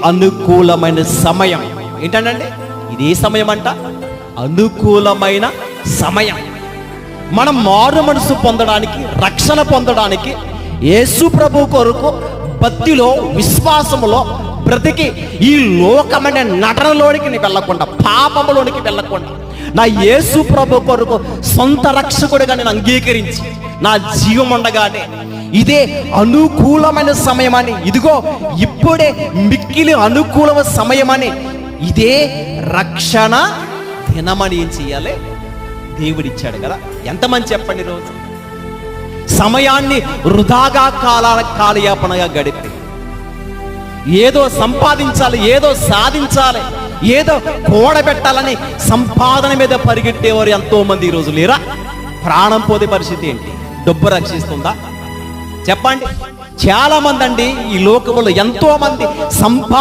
అనుకూలమైన సమయం. ఏంటంటే ఇదే సమయం అంట అనుకూలమైన సమయం. మనం మారు మనసు పొందడానికి రక్షణ పొందడానికి యేసు ప్రభు కొరకు భక్తిలో విశ్వాసములో బ్రతికి ఈ లోకమైన నటనలోనికి నీ వెళ్ళకుండా పాపములోనికి వెళ్ళకుండా నా యేసు ప్రభు కొరకు సొంత రక్షకుడిగా నేను అంగీకరించి నా జీవం ఉండగానే ఇదే అనుకూలమైన సమయమని. ఇదిగో ఇప్పుడే మిక్కిలి అనుకూలమైన సమయమని. ఇదే రక్షణ దినమని ఏం చెయ్యాలి? దేవుడిచ్చాడు కదా. ఎంతమంది చెప్పండి రోజు? సమయాన్ని వృధాగా కాలాల కాలయాపనగా గడిపి. ఏదో సంపాదించాలి ఏదో సాధించాలి ఏదో కూడబెట్టాలని సంపాదన మీద పరిగెట్టేవారు ఎంతో మంది రోజు లేరా? ప్రాణం పోతే పరిస్థితి ఏంటి? డబ్బు రక్షిస్తుందా? చెప్పండి. చాలామంది అండి ఈ లోకంలో ఎంతో మంది సంపా